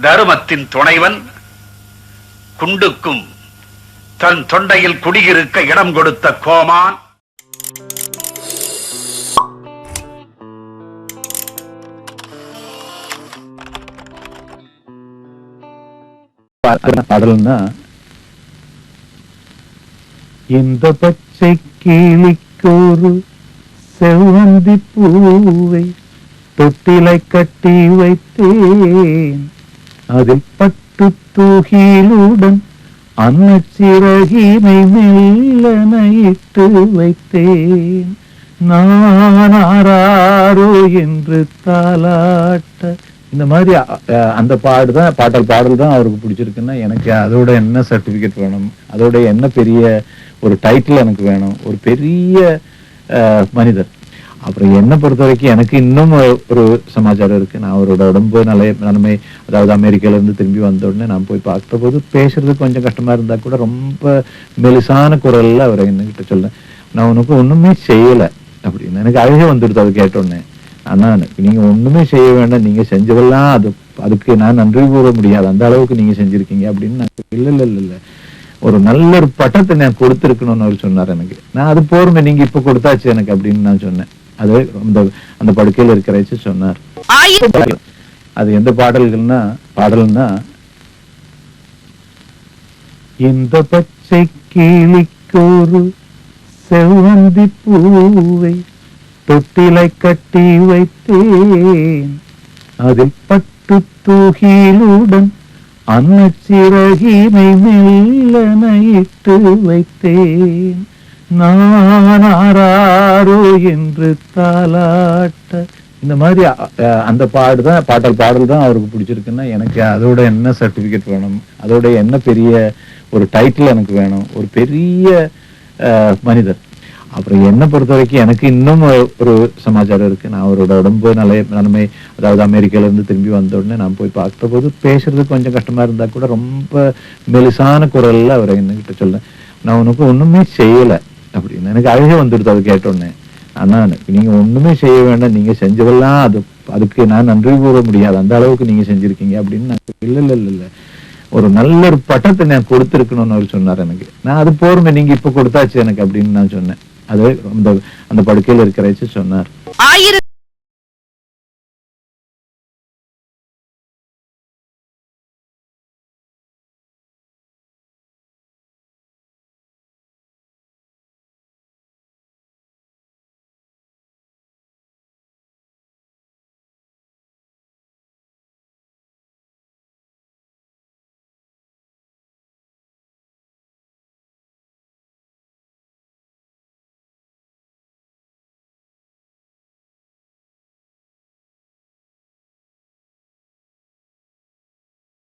தருமத்தின் துணைவன் குண்டுக்கும் தன் தொண்டையில் குடியிருக்க இடம் கொடுத்த கோமான். பா- பாடல்னா இந்த பச்சை கிளிக்கொரு செவ்வந்தி பூவை தொட்டிலை கட்டி வைத்தேன். அதில் பட்டு தூகிலுடன் அன்னச்சிறகினை மெல்லனையிட்டு வைத்தேன். நான் ஆராரோ என்று தாலாட்ட இந்த மாதிரி அந்த பாடு தான் பாட்டல் பாடல் தான் அவருக்கு பிடிச்சிருக்குன்னா எனக்கு அதோட என்ன சர்டிபிகேட் வேணும்? அதோட என்ன பெரிய ஒரு டைட்டில் எனக்கு வேணும்? ஒரு பெரிய மனிதர். அப்புறம் என்னை பொறுத்த வரைக்கும் எனக்கு இன்னும் ஒரு சமாச்சாரம் இருக்கு. நான் அவரோட உடம்பு நல்ல நிலைமை அதாவது அமெரிக்கால இருந்து திரும்பி வந்த உடனே நான் போய் பார்த்த போது பேசுறதுக்கு கொஞ்சம் கஷ்டமா இருந்தா கூட ரொம்ப மெலிசான குரல்ல அவரை என்னகிட்ட சொல்ல நான் உனக்கு ஒண்ணுமே செய்யல அப்படின்னு. எனக்கு அழகே வந்துடுது அது கேட்டோன்னே உடனே. ஆனா நீங்க ஒண்ணுமே செய்ய வேண்டாம். நீங்க செஞ்சதெல்லாம் அது அதுக்கு நான் நன்றி கூற முடியாது. அந்த அளவுக்கு நீங்க செஞ்சிருக்கீங்க அப்படின்னு நான் இல்ல இல்ல இல்ல இல்ல. ஒரு நல்ல ஒரு பட்டத்தை நான் கொடுத்துருக்கணும்னு அவர் சொன்னார் எனக்கு. நான் அது போருமே நீங்க இப்ப கொடுத்தாச்சு எனக்கு அப்படின்னு நான் சொன்னேன். அது அந்த அந்த படுக்கையில இருக்கிறச்சு சொன்னார். அது எந்த பாடல்கள்னா பாடல்னா இந்த பச்சை கிளிக்கொரு செவ்வந்தி பூவை தொட்டிலை கட்டி வைத்தேன். அதில் பட்டு தூகிலுடன் அன்னச்சிறகினை மெல்லனையிட்டு வைத்தேன். நான் என்று தாலாட்ட இந்த மாதிரி அந்த பாடு தான் பாட்டல் பாடல் தான் அவருக்கு பிடிச்சிருக்குன்னா எனக்கு அதோட என்ன சர்டிபிகேட் வேணும்? அதோட என்ன பெரிய ஒரு டைட்டில் எனக்கு வேணும்? ஒரு பெரிய மனிதர். அப்புறம் என்னை பொறுத்த வரைக்கும் எனக்கு இன்னும் ஒரு சமாச்சாரம் இருக்கு. நான் அவரோட உடம்பு நல்ல நிலைமை அதாவது அமெரிக்கால இருந்து திரும்பி வந்த உடனே நான் போய் பார்த்த போது பேசுறது கொஞ்சம் கஷ்டமா இருந்தா கூட ரொம்ப மெலிசான குரல்ல அவரை என்கிட்ட சொல்ல நான் உனக்கு ஒண்ணுமே செய்யலை. அப்படின்னு. எனக்கு அழகே வந்துடுது அது கேட்ட உடனே நீங்கள் நீங்க ஒண்ணுமே செய்ய வேண்டாம். நீங்க செஞ்சதெல்லாம் அது அதுக்கு நான் நன்றி கூற முடியாது. அந்த அளவுக்கு நீங்க செஞ்சிருக்கீங்க அப்படின்னு நான் இல்ல இல்ல இல்லை இல்லை. ஒரு நல்ல ஒரு பட்டத்தை நான் கொடுத்துருக்கணும்னு அவர் சொன்னார் எனக்கு. நான் அது போருமே நீங்க இப்ப கொடுத்தாச்சு எனக்கு அப்படின்னு நான் சொன்னேன். அது அந்த அந்த படுக்கையில இருக்கிறச்சு சொன்னார். ஆயிரம்